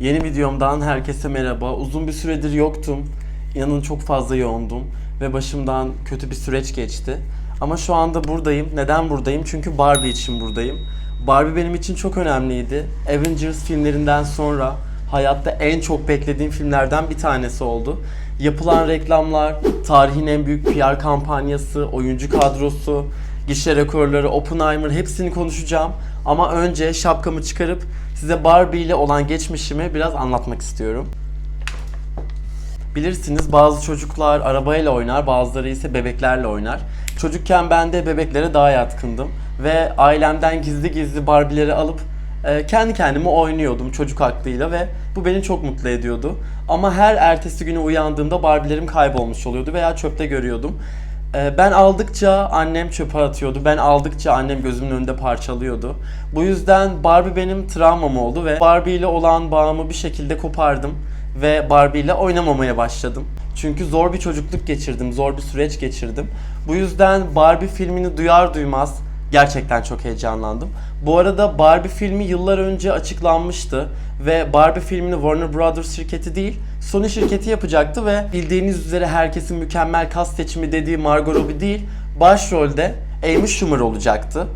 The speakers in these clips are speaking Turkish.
Yeni videomdan herkese merhaba. Uzun bir süredir yoktum. İnanın çok fazla yoğundum ve başımdan kötü bir süreç geçti. Ama şu anda buradayım. Neden buradayım? Çünkü Barbie için buradayım. Barbie benim için çok önemliydi. Avengers filmlerinden sonra hayatta en çok beklediğim filmlerden bir tanesi oldu. Yapılan reklamlar, tarihin en büyük PR kampanyası, oyuncu kadrosu, gişe rekorları, Oppenheimer hepsini konuşacağım. Ama önce şapkamı çıkarıp size Barbie ile olan geçmişimi biraz anlatmak istiyorum. Bilirsiniz bazı çocuklar arabayla oynar, bazıları ise bebeklerle oynar. Çocukken ben de bebeklere daha yatkındım ve ailemden gizli gizli Barbie'leri alıp e, kendi kendime oynuyordum çocuk aklıyla ve bu beni çok mutlu ediyordu. Ama her ertesi günü uyandığımda Barbie'lerim kaybolmuş oluyordu veya çöpte görüyordum. E, Ben aldıkça annem çöpe atıyordu. Ben aldıkça annem gözümün önünde parçalıyordu. Bu yüzden Barbie benim travmam oldu ve Barbie ile olan bağımı bir şekilde kopardım ve Barbie ile oynamamaya başladım. Çünkü zor bir çocukluk geçirdim, zor bir süreç geçirdim. Bu yüzden Barbie filmini duyar duymaz gerçekten çok heyecanlandım. Bu arada Barbie filmi yıllar önce açıklanmıştı ve Barbie filmini Warner Brothers şirketi değil, Sony şirketi yapacaktı ve bildiğiniz üzere herkesin mükemmel kas seçimi dediği Margot Robbie değil, başrolde Amy Schumer olacaktı.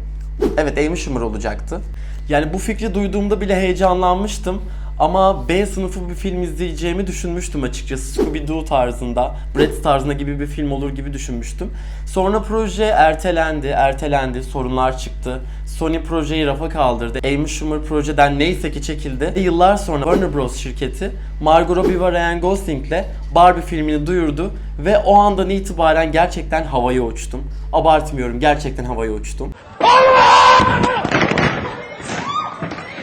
Evet Amy Schumer olacaktı. Yani bu fikri duyduğumda bile heyecanlanmıştım. Ama B sınıfı bir film izleyeceğimi düşünmüştüm açıkçası. Scooby-Doo tarzında, Bratz tarzında gibi bir film olur gibi düşünmüştüm. Sonra proje ertelendi, ertelendi, sorunlar çıktı. Sony projeyi rafa kaldırdı. Amy Schumer projeden neyse ki çekildi. Yıllar sonra Warner Bros. şirketi Margot Robbie ve Ryan Gosling'le Barbie filmini duyurdu ve o andan itibaren gerçekten havaya uçtum. Abartmıyorum, gerçekten havaya uçtum.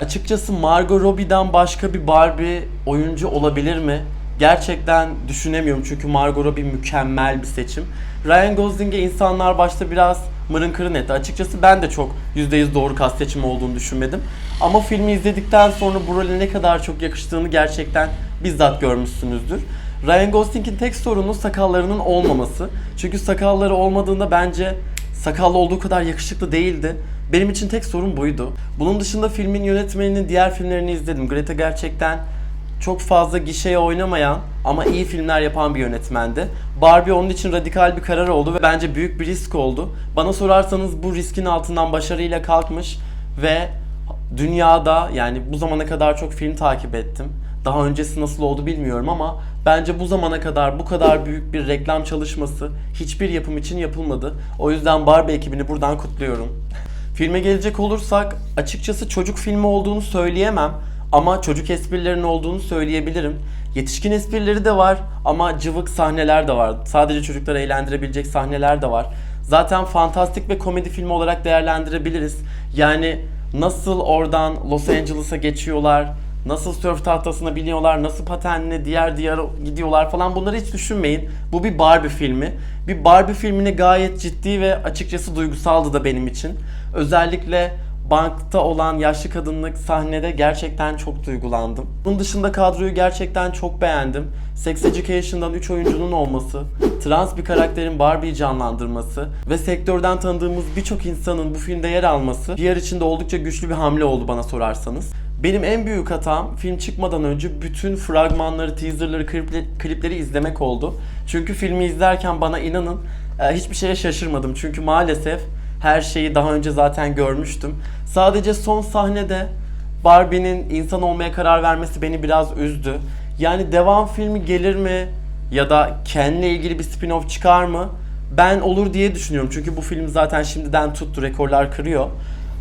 Açıkçası Margot Robbie'den başka bir Barbie oyuncu olabilir mi? Gerçekten düşünemiyorum çünkü Margot Robbie mükemmel bir seçim. Ryan Gosling'e insanlar başta biraz mırın kırın etti. Açıkçası ben de çok %100 doğru kas seçimi olduğunu düşünmedim. Ama filmi izledikten sonra bu role ne kadar çok yakıştığını gerçekten bizzat görmüşsünüzdür. Ryan Gosling'in tek sorunu sakallarının olmaması. Çünkü sakalları olmadığında bence sakallı olduğu kadar yakışıklı değildi. Benim için tek sorun buydu. Bunun dışında filmin yönetmeninin diğer filmlerini izledim. Greta gerçekten çok fazla gişeye oynamayan ama iyi filmler yapan bir yönetmendi. Barbie onun için radikal bir karar oldu ve bence büyük bir risk oldu. Bana sorarsanız bu riskin altından başarıyla kalkmış ve dünyada yani bu zamana kadar çok film takip ettim. Daha öncesi nasıl oldu bilmiyorum ama bence bu zamana kadar bu kadar büyük bir reklam çalışması hiçbir yapım için yapılmadı. O yüzden Barbie ekibini buradan kutluyorum. Filme gelecek olursak açıkçası çocuk filmi olduğunu söyleyemem ama çocuk esprilerinin olduğunu söyleyebilirim. Yetişkin esprileri de var ama cıvık sahneler de var. Sadece çocukları eğlendirebilecek sahneler de var. Zaten fantastik ve komedi filmi olarak değerlendirebiliriz. Yani nasıl oradan Los Angeles'a geçiyorlar, nasıl surf tahtasına biniyorlar, nasıl patenle diğer diyara gidiyorlar falan bunları hiç düşünmeyin. Bu bir Barbie filmi. Bir Barbie filmini gayet ciddi ve açıkçası duygusaldı da benim için. Özellikle bankta olan yaşlı kadınlık sahnede gerçekten çok duygulandım. Bunun dışında kadroyu gerçekten çok beğendim. Sex Education'dan 3 oyuncunun olması, trans bir karakterin Barbie'yi canlandırması ve sektörden tanıdığımız birçok insanın bu filmde yer alması diğer içinde oldukça güçlü bir hamle oldu bana sorarsanız. Benim en büyük hatam film çıkmadan önce bütün fragmanları, teaserları, kliple- klipleri izlemek oldu. Çünkü filmi izlerken bana inanın e, hiçbir şeye şaşırmadım. Çünkü maalesef her şeyi daha önce zaten görmüştüm. Sadece son sahnede Barbie'nin insan olmaya karar vermesi beni biraz üzdü. Yani devam filmi gelir mi ya da kendine ilgili bir spin-off çıkar mı? Ben olur diye düşünüyorum. Çünkü bu film zaten şimdiden tuttu, rekorlar kırıyor.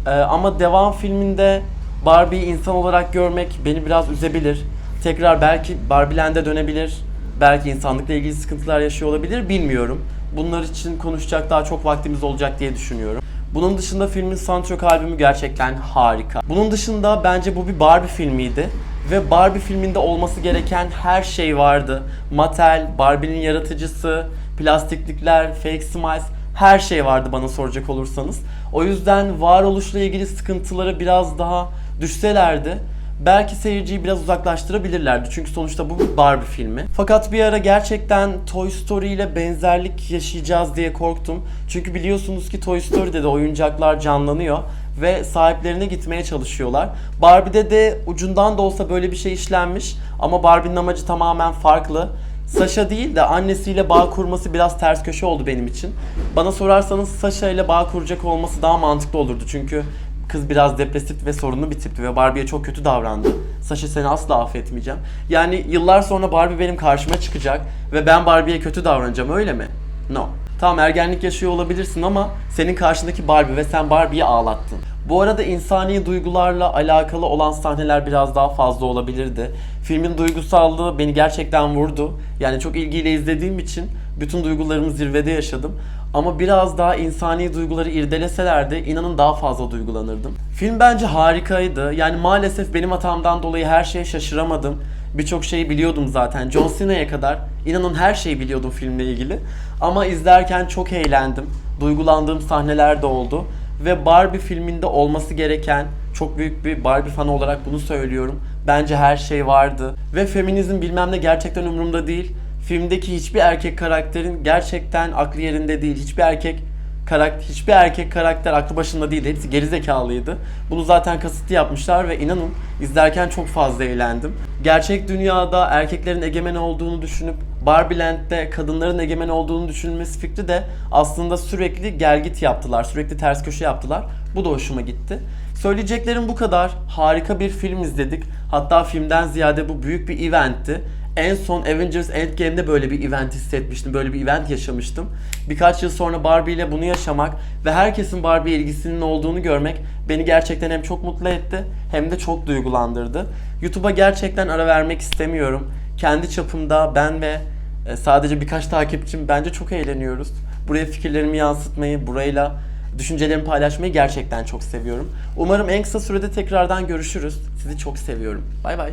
Ee, ama devam filminde Barbie'yi insan olarak görmek beni biraz üzebilir. Tekrar belki Barbieland'e dönebilir. Belki insanlıkla ilgili sıkıntılar yaşıyor olabilir bilmiyorum. Bunlar için konuşacak daha çok vaktimiz olacak diye düşünüyorum. Bunun dışında filmin soundtrack albümü gerçekten harika. Bunun dışında bence bu bir Barbie filmiydi. Ve Barbie filminde olması gereken her şey vardı. Mattel, Barbie'nin yaratıcısı, plastiklikler, fake smiles her şey vardı bana soracak olursanız. O yüzden varoluşla ilgili sıkıntıları biraz daha düşselerdi belki seyirciyi biraz uzaklaştırabilirlerdi. Çünkü sonuçta bu bir Barbie filmi. Fakat bir ara gerçekten Toy Story ile benzerlik yaşayacağız diye korktum. Çünkü biliyorsunuz ki Toy Story'de de oyuncaklar canlanıyor ve sahiplerine gitmeye çalışıyorlar. Barbie'de de ucundan da olsa böyle bir şey işlenmiş ama Barbie'nin amacı tamamen farklı. Sasha değil de annesiyle bağ kurması biraz ters köşe oldu benim için. Bana sorarsanız Sasha ile bağ kuracak olması daha mantıklı olurdu. Çünkü kız biraz depresif ve sorunlu bir tipti ve Barbie'ye çok kötü davrandı. Sasha seni asla affetmeyeceğim. Yani yıllar sonra Barbie benim karşıma çıkacak ve ben Barbie'ye kötü davranacağım öyle mi? No. Tamam ergenlik yaşıyor olabilirsin ama senin karşındaki Barbie ve sen Barbie'yi ağlattın. Bu arada insani duygularla alakalı olan sahneler biraz daha fazla olabilirdi. Filmin duygusallığı beni gerçekten vurdu. Yani çok ilgiyle izlediğim için bütün duygularımı zirvede yaşadım. Ama biraz daha insani duyguları irdeleselerdi inanın daha fazla duygulanırdım. Film bence harikaydı. Yani maalesef benim hatamdan dolayı her şeye şaşıramadım. Birçok şeyi biliyordum zaten. John Cena'ya kadar inanın her şeyi biliyordum filmle ilgili. Ama izlerken çok eğlendim. Duygulandığım sahneler de oldu. Ve Barbie filminde olması gereken çok büyük bir Barbie fanı olarak bunu söylüyorum. Bence her şey vardı. Ve feminizm bilmem ne gerçekten umurumda değil. Filmdeki hiçbir erkek karakterin gerçekten aklı yerinde değil. Hiçbir erkek karakter, hiçbir erkek karakter aklı başında değil. Hepsi gerizekalıydı. Bunu zaten kasıtlı yapmışlar ve inanın izlerken çok fazla eğlendim. Gerçek dünyada erkeklerin egemen olduğunu düşünüp Barbieland'de kadınların egemen olduğunu düşünülmesi fikri de aslında sürekli gelgit yaptılar. Sürekli ters köşe yaptılar. Bu da hoşuma gitti. Söyleyeceklerim bu kadar. Harika bir film izledik. Hatta filmden ziyade bu büyük bir eventti. En son Avengers Endgame'de böyle bir event hissetmiştim. Böyle bir event yaşamıştım. Birkaç yıl sonra Barbie ile bunu yaşamak ve herkesin Barbie ilgisinin olduğunu görmek beni gerçekten hem çok mutlu etti hem de çok duygulandırdı. YouTube'a gerçekten ara vermek istemiyorum. Kendi çapımda ben ve e, sadece birkaç takipçim bence çok eğleniyoruz. Buraya fikirlerimi yansıtmayı, burayla düşüncelerimi paylaşmayı gerçekten çok seviyorum. Umarım en kısa sürede tekrardan görüşürüz. Sizi çok seviyorum. Bay bay.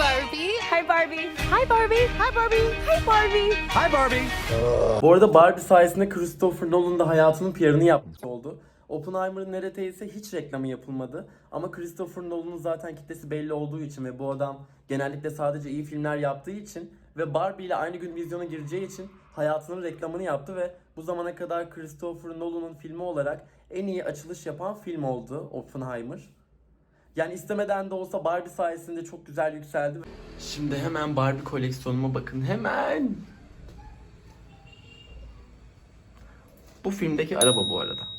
Barbie. Hi Barbie. Hi Barbie. Hi Barbie. Hi Barbie. Hi, Barbie. Bu arada Barbie sayesinde Christopher Nolan da hayatının PR'ını yapmış oldu. Oppenheimer'ın neredeyse hiç reklamı yapılmadı. Ama Christopher Nolan'ın zaten kitlesi belli olduğu için ve bu adam genellikle sadece iyi filmler yaptığı için ve Barbie ile aynı gün vizyona gireceği için hayatının reklamını yaptı ve bu zamana kadar Christopher Nolan'ın filmi olarak en iyi açılış yapan film oldu Oppenheimer. Yani istemeden de olsa Barbie sayesinde çok güzel yükseldi. Şimdi hemen Barbie koleksiyonuma bakın hemen. Bu filmdeki araba bu arada.